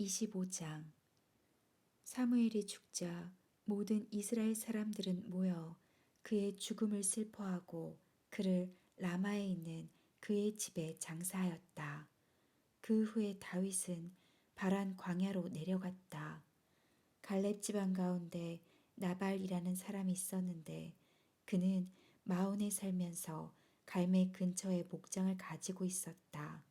25장 사무엘이 죽자 모든 이스라엘 사람들은 모여 그의 죽음을 슬퍼하고 그를 라마에 있는 그의 집에 장사하였다. 그 후에 다윗은 바란 광야로 내려갔다. 갈렙 지방 가운데 나발이라는 사람이 있었는데 그는 마온에 살면서 갈매 근처에 목장을 가지고 있었다.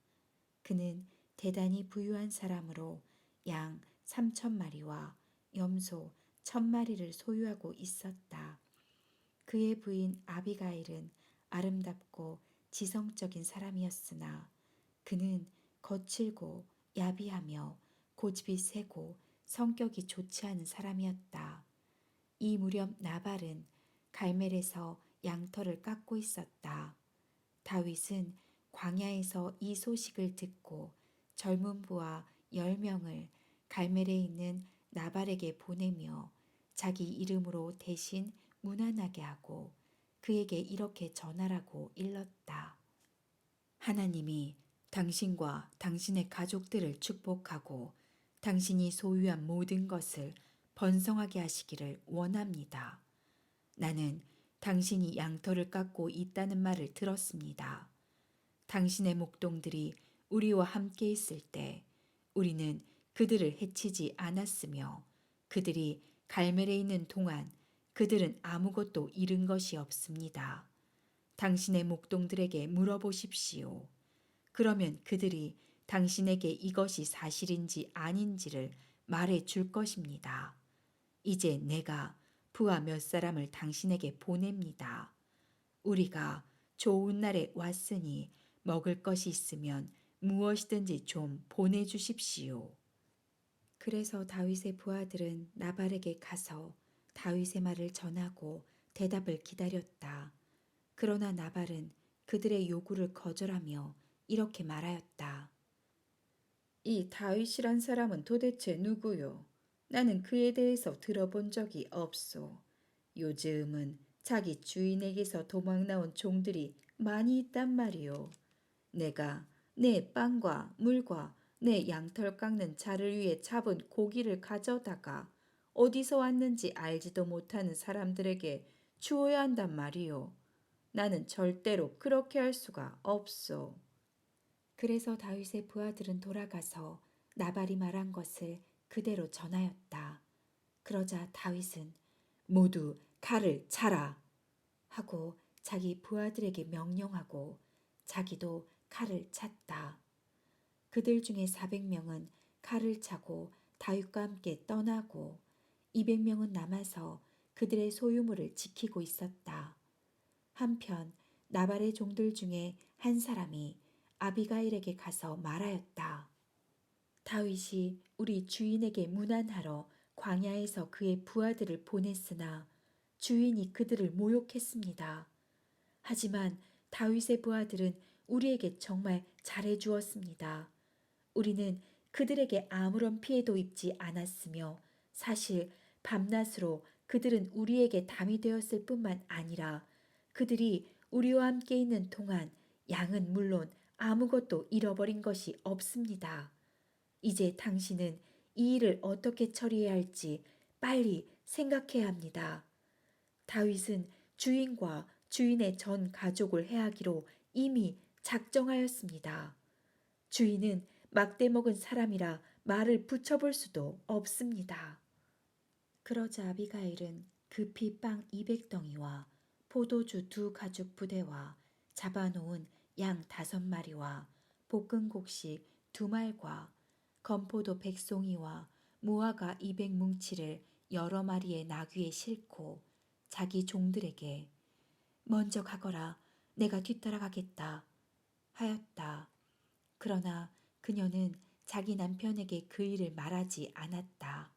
그는 대단히 부유한 사람으로 양 3천 마리와 염소 천 마리를 소유하고 있었다. 그의 부인 아비가일은 아름답고 지성적인 사람이었으나 그는 거칠고 야비하며 고집이 세고 성격이 좋지 않은 사람이었다. 이 무렵 나발은 갈멜에서 양털을 깎고 있었다. 다윗은 광야에서 이 소식을 듣고 젊은 부와 열 명을 갈멜에 있는 나발에게 보내며 자기 이름으로 대신 무난하게 하고 그에게 이렇게 전하라고 일렀다. 하나님이 당신과 당신의 가족들을 축복하고 당신이 소유한 모든 것을 번성하게 하시기를 원합니다. 나는 당신이 양털을 깎고 있다는 말을 들었습니다. 당신의 목동들이 우리와 함께 있을 때 우리는 그들을 해치지 않았으며 그들이 갈멜에 있는 동안 그들은 아무것도 잃은 것이 없습니다. 당신의 목동들에게 물어보십시오. 그러면 그들이 당신에게 이것이 사실인지 아닌지를 말해 줄 것입니다. 이제 내가 부하 몇 사람을 당신에게 보냅니다. 우리가 좋은 날에 왔으니 먹을 것이 있으면 무엇이든지 좀 보내주십시오. 그래서 다윗의 부하들은 나발에게 가서 다윗의 말을 전하고 대답을 기다렸다. 그러나 나발은 그들의 요구를 거절하며 이렇게 말하였다. 이 다윗이란 사람은 도대체 누구요? 나는 그에 대해서 들어본 적이 없소. 요즘은 자기 주인에게서 도망 나온 종들이 많이 있단 말이오. 내가 내 빵과 물과 내 양털 깎는 자를 위해 잡은 고기를 가져다가 어디서 왔는지 알지도 못하는 사람들에게 주어야 한단 말이오. 나는 절대로 그렇게 할 수가 없소. 그래서 다윗의 부하들은 돌아가서 나발이 말한 것을 그대로 전하였다. 그러자 다윗은 모두 칼을 차라 하고 자기 부하들에게 명령하고 자기도 칼을 찼다. 그들 중에 400명은 칼을 차고 다윗과 함께 떠나고 200명은 남아서 그들의 소유물을 지키고 있었다. 한편 나발의 종들 중에 한 사람이 아비가일에게 가서 말하였다. 다윗이 우리 주인에게 문안하러 광야에서 그의 부하들을 보냈으나 주인이 그들을 모욕했습니다. 하지만 다윗의 부하들은 우리에게 정말 잘해 주었습니다. 우리는 그들에게 아무런 피해도 입지 않았으며 사실 밤낮으로 그들은 우리에게 담이 되었을 뿐만 아니라 그들이 우리와 함께 있는 동안 양은 물론 아무것도 잃어버린 것이 없습니다. 이제 당신은 이 일을 어떻게 처리해야 할지 빨리 생각해야 합니다. 다윗은 주인과 주인의 전 가족을 해하기로 이미 작정하였습니다. 주인은 막대 먹은 사람이라 말을 붙여볼 수도 없습니다. 그러자 아비가일은 급히 빵 200덩이와 포도주 두 가죽 부대와 잡아놓은 양 다섯 마리와 볶은 곡식 두 말과 건포도 백송이와 무화과 200뭉치를 여러 마리의 나귀에 싣고 자기 종들에게 먼저 가거라 내가 뒤따라가겠다 하였다. 그러나 그녀는 자기 남편에게 그 일을 말하지 않았다.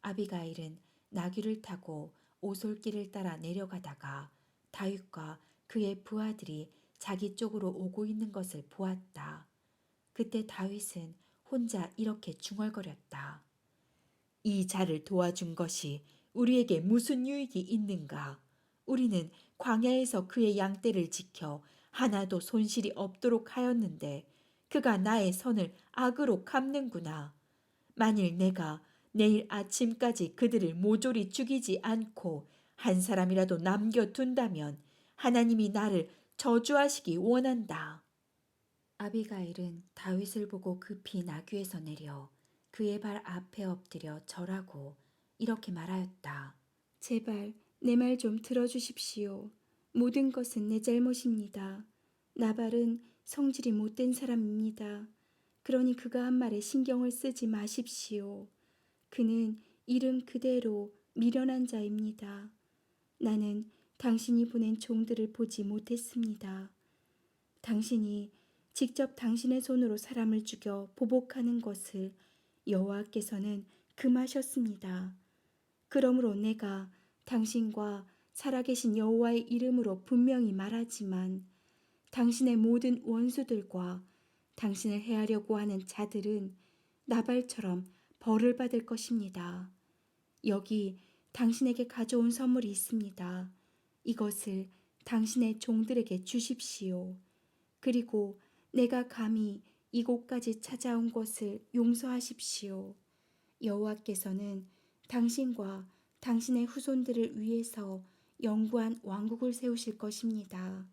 아비가일은 나귀를 타고 오솔길을 따라 내려가다가 다윗과 그의 부하들이 자기 쪽으로 오고 있는 것을 보았다. 그때 다윗은 혼자 이렇게 중얼거렸다. 이 자를 도와준 것이 우리에게 무슨 유익이 있는가? 우리는 광야에서 그의 양떼를 지켜 하나도 손실이 없도록 하였는데 그가 나의 선을 악으로 갚는구나. 만일 내가 내일 아침까지 그들을 모조리 죽이지 않고 한 사람이라도 남겨둔다면 하나님이 나를 저주하시기 원한다. 아비가일은 다윗을 보고 급히 나귀에서 내려 그의 발 앞에 엎드려 절하고 이렇게 말하였다. 제발 내 말 좀 들어주십시오. 모든 것은 내 잘못입니다. 나발은 성질이 못된 사람입니다. 그러니 그가 한 말에 신경을 쓰지 마십시오. 그는 이름 그대로 미련한 자입니다. 나는 당신이 보낸 종들을 보지 못했습니다. 당신이 직접 당신의 손으로 사람을 죽여 보복하는 것을 여호와께서는 금하셨습니다. 그러므로 내가 당신과 살아계신 여호와의 이름으로 분명히 말하지만 당신의 모든 원수들과 당신을 해하려고 하는 자들은 나발처럼 벌을 받을 것입니다. 여기 당신에게 가져온 선물이 있습니다. 이것을 당신의 종들에게 주십시오. 그리고 내가 감히 이곳까지 찾아온 것을 용서하십시오. 여호와께서는 당신과 당신의 후손들을 위해서 영구한 왕국을 세우실 것입니다.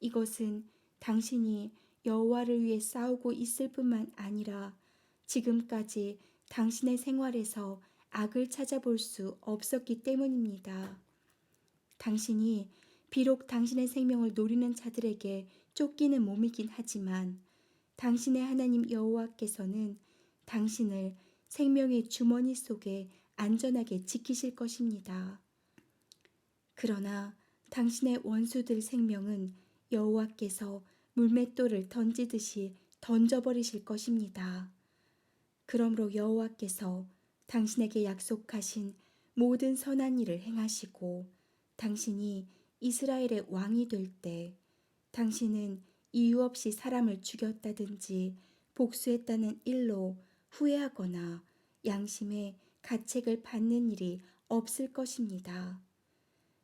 이것은 당신이 여호와를 위해 싸우고 있을 뿐만 아니라 지금까지 당신의 생활에서 악을 찾아볼 수 없었기 때문입니다. 당신이 비록 당신의 생명을 노리는 자들에게 쫓기는 몸이긴 하지만 당신의 하나님 여호와께서는 당신을 생명의 주머니 속에 안전하게 지키실 것입니다. 그러나 당신의 원수들 생명은 여호와께서 물맷돌을 던지듯이 던져버리실 것입니다. 그러므로 여호와께서 당신에게 약속하신 모든 선한 일을 행하시고 당신이 이스라엘의 왕이 될 때 당신은 이유 없이 사람을 죽였다든지 복수했다는 일로 후회하거나 양심의 가책을 받는 일이 없을 것입니다.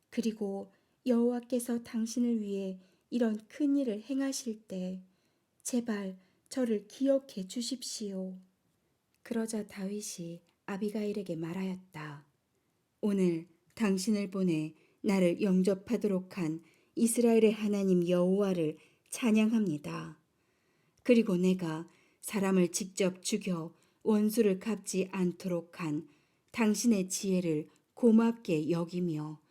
그리고 여호와께서 당신을 위해 이런 큰 일을 행하실 때 제발 저를 기억해 주십시오. 그러자 다윗이 아비가일에게 말하였다. 오늘 당신을 보내 나를 영접하도록 한 이스라엘의 하나님 여호와를 찬양합니다. 그리고 내가 사람을 직접 죽여 원수를 갚지 않도록 한 당신의 지혜를 고맙게 여기며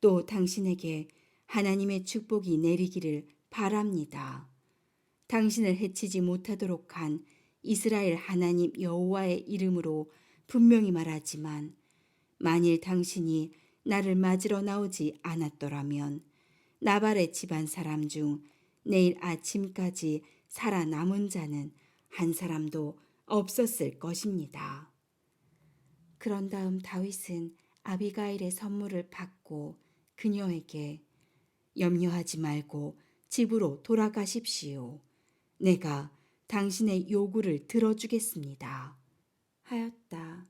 또 당신에게 하나님의 축복이 내리기를 바랍니다. 당신을 해치지 못하도록 한 이스라엘 하나님 여호와의 이름으로 분명히 말하지만 만일 당신이 나를 맞으러 나오지 않았더라면 나발의 집안 사람 중 내일 아침까지 살아남은 자는 한 사람도 없었을 것입니다. 그런 다음 다윗은 아비가일의 선물을 받고 그녀에게 염려하지 말고 집으로 돌아가십시오. 내가 당신의 요구를 들어주겠습니다. 하였다.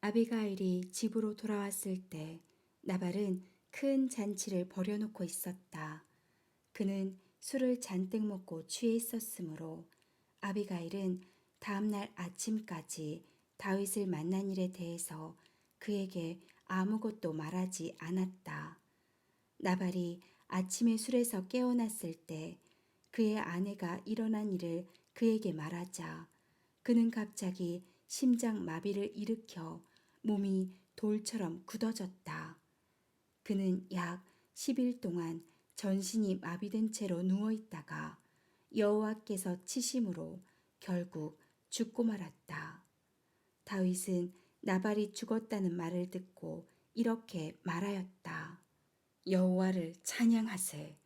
아비가일이 집으로 돌아왔을 때 나발은 큰 잔치를 벌여놓고 있었다. 그는 술을 잔뜩 먹고 취해 있었으므로 아비가일은 다음날 아침까지 다윗을 만난 일에 대해서 그에게 아무것도 말하지 않았다. 나발이 아침에 술에서 깨어났을 때 그의 아내가 일어난 일을 그에게 말하자 그는 갑자기 심장 마비를 일으켜 몸이 돌처럼 굳어졌다. 그는 약 10일 동안 전신이 마비된 채로 누워 있다가 여호와께서 치심으로 결국 죽고 말았다. 다윗은 나발이 죽었다는 말을 듣고 이렇게 말하였다. 여호와를 찬양하세.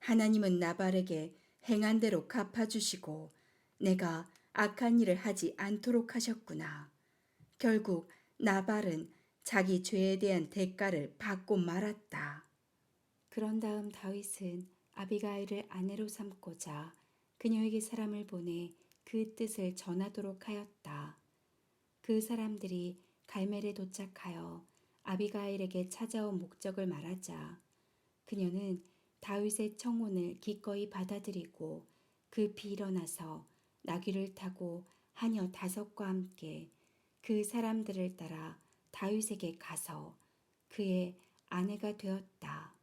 하나님은 나발에게 행한 대로 갚아주시고 내가 악한 일을 하지 않도록 하셨구나. 결국 나발은 자기 죄에 대한 대가를 받고 말았다. 그런 다음 다윗은 아비가일을 아내로 삼고자 그녀에게 사람을 보내 그 뜻을 전하도록 하였다. 그 사람들이 갈멜에 도착하여 아비가일에게 찾아온 목적을 말하자 그녀는 다윗의 청혼을 기꺼이 받아들이고 급히 일어나서 나귀를 타고 하녀 다섯과 함께 그 사람들을 따라 다윗에게 가서 그의 아내가 되었다.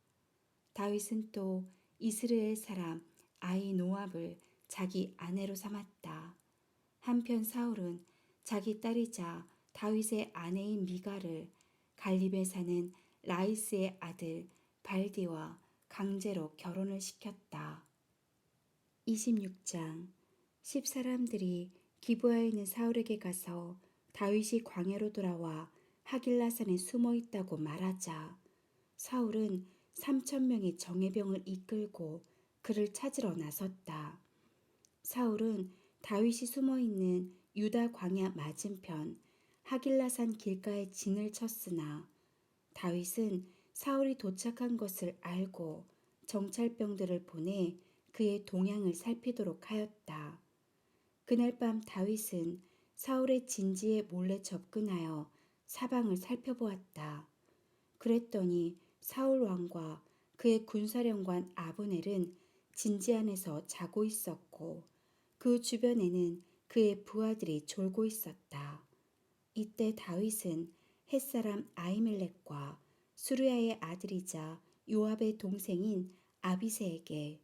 다윗은 또 이스라엘 사람 아이 노압을 자기 아내로 삼았다. 한편 사울은 자기 딸이자 다윗의 아내인 미가를 갈립에 사는 라이스의 아들 발디와 강제로 결혼을 시켰다. 26장 십 사람들이 기부하에 있는 사울에게 가서 다윗이 광야로 돌아와 하길라산에 숨어 있다고 말하자 사울은 3천 명의 정예병을 이끌고 그를 찾으러 나섰다. 사울은 다윗이 숨어 있는 유다 광야 맞은편 하길라산 길가에 진을 쳤으나 다윗은 사울이 도착한 것을 알고 정찰병들을 보내 그의 동향을 살피도록 하였다. 그날 밤 다윗은 사울의 진지에 몰래 접근하여 사방을 살펴보았다. 그랬더니 사울 왕과 그의 군사령관 아브넬은 진지 안에서 자고 있었고 그 주변에는 그의 부하들이 졸고 있었다. 이때 다윗은 햇사람 아이멜렉과 수르야의 아들이자 요압의 동생인 아비세에게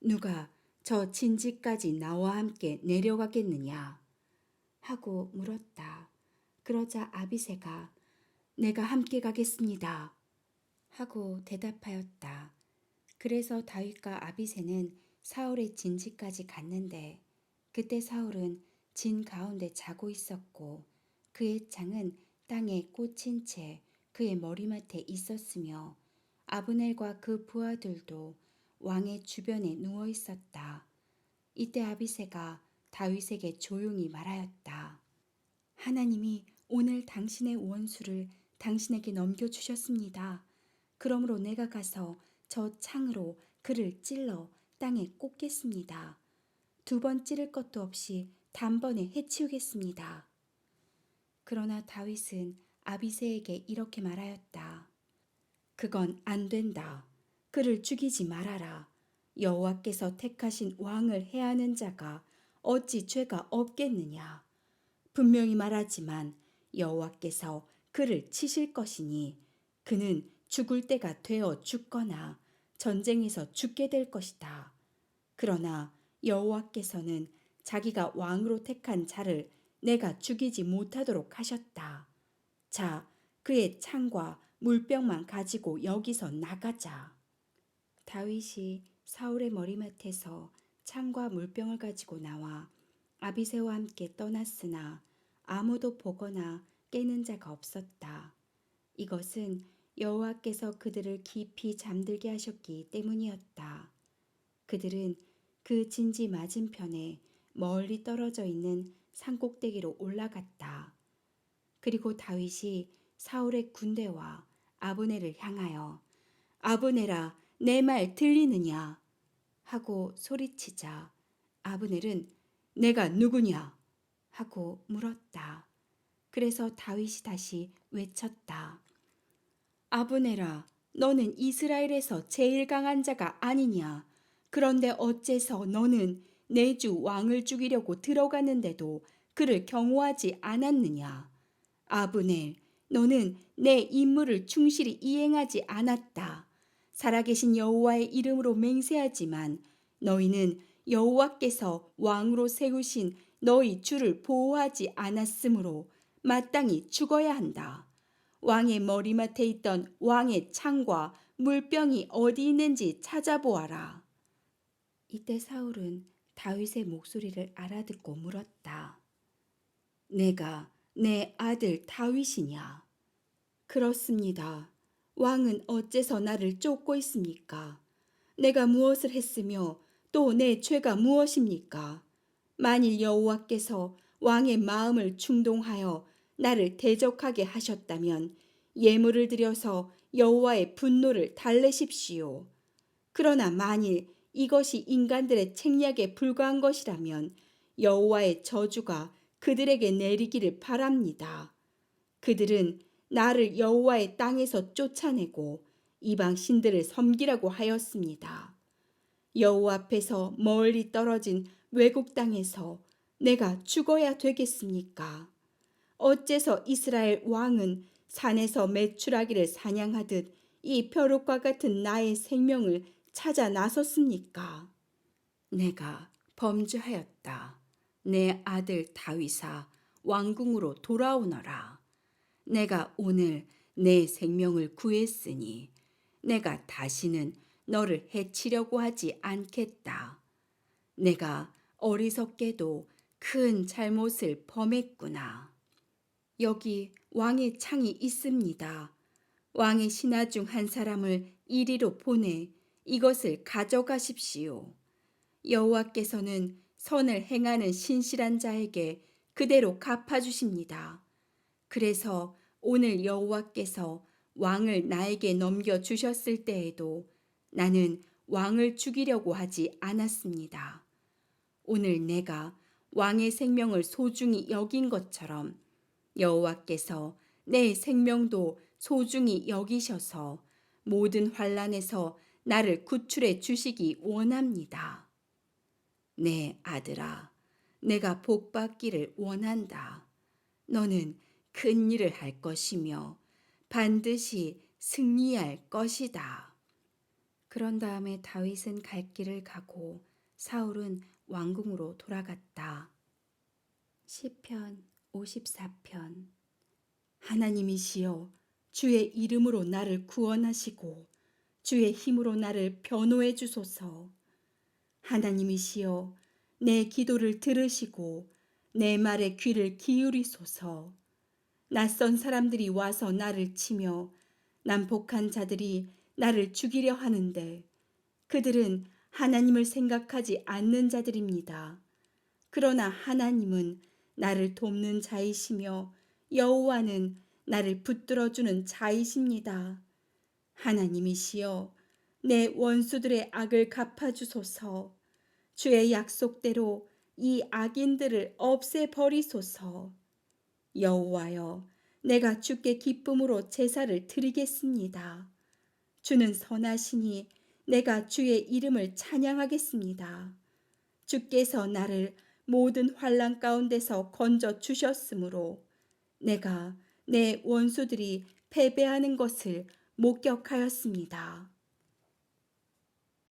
누가 저 진지까지 나와 함께 내려가겠느냐 하고 물었다. 그러자 아비세가 내가 함께 가겠습니다 하고 대답하였다. 그래서 다윗과 아비세는 사울의 진지까지 갔는데 그때 사울은 진 가운데 자고 있었고 그의 창은 땅에 꽂힌 채 그의 머리맡에 있었으며 아브넬과 그 부하들도 왕의 주변에 누워 있었다. 이때 아비세가 다윗에게 조용히 말하였다. 하나님이 오늘 당신의 원수를 당신에게 넘겨주셨습니다. 그러므로 내가 가서 저 창으로 그를 찔러 땅에 꽂겠습니다. 두 번 찌를 것도 없이 단번에 해치우겠습니다. 그러나 다윗은 아비세에게 이렇게 말하였다. 그건 안 된다. 그를 죽이지 말아라. 여호와께서 택하신 왕을 해하는 자가 어찌 죄가 없겠느냐. 분명히 말하지만 여호와께서 그를 치실 것이니 그는 죽을 때가 되어 죽거나 전쟁에서 죽게 될 것이다. 그러나 여호와께서는 자기가 왕으로 택한 자를 내가 죽이지 못하도록 하셨다. 자, 그의 창과 물병만 가지고 여기서 나가자. 다윗이 사울의 머리맡에서 창과 물병을 가지고 나와 아비세와 함께 떠났으나 아무도 보거나 깨는 자가 없었다. 이것은 여호와께서 그들을 깊이 잠들게 하셨기 때문이었다. 그들은 그 진지 맞은편에 멀리 떨어져 있는 산꼭대기로 올라갔다. 그리고 다윗이 사울의 군대와 아브넬을 향하여 아브넬아 내말 들리느냐 하고 소리치자 아브넬은 내가 누구냐 하고 물었다. 그래서 다윗이 다시 외쳤다. 아브넬아 너는 이스라엘에서 제일 강한 자가 아니냐 그런데 어째서 너는 내주 왕을 죽이려고 들어갔는데도 그를 경호하지 않았느냐 아브넬 너는 내 임무를 충실히 이행하지 않았다. 살아계신 여호와의 이름으로 맹세하지만 너희는 여호와께서 왕으로 세우신 너희 주를 보호하지 않았으므로 마땅히 죽어야 한다. 왕의 머리맡에 있던 왕의 창과 물병이 어디 있는지 찾아보아라. 이때 사울은 다윗의 목소리를 알아듣고 물었다. 내가 내 아들 다윗이냐? 그렇습니다. 왕은 어째서 나를 쫓고 있습니까? 내가 무엇을 했으며 또 내 죄가 무엇입니까? 만일 여호와께서 왕의 마음을 충동하여 나를 대적하게 하셨다면 예물을 드려서 여호와의 분노를 달래십시오. 그러나 만일 이것이 인간들의 책략에 불과한 것이라면 여호와의 저주가 그들에게 내리기를 바랍니다. 그들은 나를 여호와의 땅에서 쫓아내고 이방 신들을 섬기라고 하였습니다. 여호와 앞에서 멀리 떨어진 외국 땅에서 내가 죽어야 되겠습니까? 어째서 이스라엘 왕은 산에서 메추라기를 사냥하듯 이 벼룩과 같은 나의 생명을 찾아 나섰습니까? 내가 범죄하였다. 내 아들 다윗아 왕궁으로 돌아오너라. 내가 오늘 내 생명을 구했으니 내가 다시는 너를 해치려고 하지 않겠다. 내가 어리석게도 큰 잘못을 범했구나. 여기 왕의 창이 있습니다. 왕의 신하 중 한 사람을 이리로 보내 이것을 가져가십시오. 여호와께서는 선을 행하는 신실한 자에게 그대로 갚아주십니다. 그래서 오늘 여호와께서 왕을 나에게 넘겨 주셨을 때에도 나는 왕을 죽이려고 하지 않았습니다. 오늘 내가 왕의 생명을 소중히 여긴 것처럼 여호와께서 내 생명도 소중히 여기셔서 모든 환란에서 나를 구출해 주시기 원합니다. 내 아들아, 내가 복 받기를 원한다. 너는 큰 일을 할 것이며 반드시 승리할 것이다. 그런 다음에 다윗은 갈 길을 가고 사울은 왕궁으로 돌아갔다. 시편 54편 하나님이시여 주의 이름으로 나를 구원하시고 주의 힘으로 나를 변호해 주소서. 하나님이시여 내 기도를 들으시고 내 말에 귀를 기울이소서. 낯선 사람들이 와서 나를 치며 난폭한 자들이 나를 죽이려 하는데 그들은 하나님을 생각하지 않는 자들입니다. 그러나 하나님은 나를 돕는 자이시며 여호와는 나를 붙들어 주는 자이십니다. 하나님이시여 내 원수들의 악을 갚아 주소서. 주의 약속대로 이 악인들을 없애 버리소서. 여호와여 내가 주께 기쁨으로 제사를 드리겠습니다. 주는 선하시니 내가 주의 이름을 찬양하겠습니다. 주께서 나를 모든 환란 가운데서 건져 주셨으므로 내가 내 원수들이 패배하는 것을 목격하였습니다.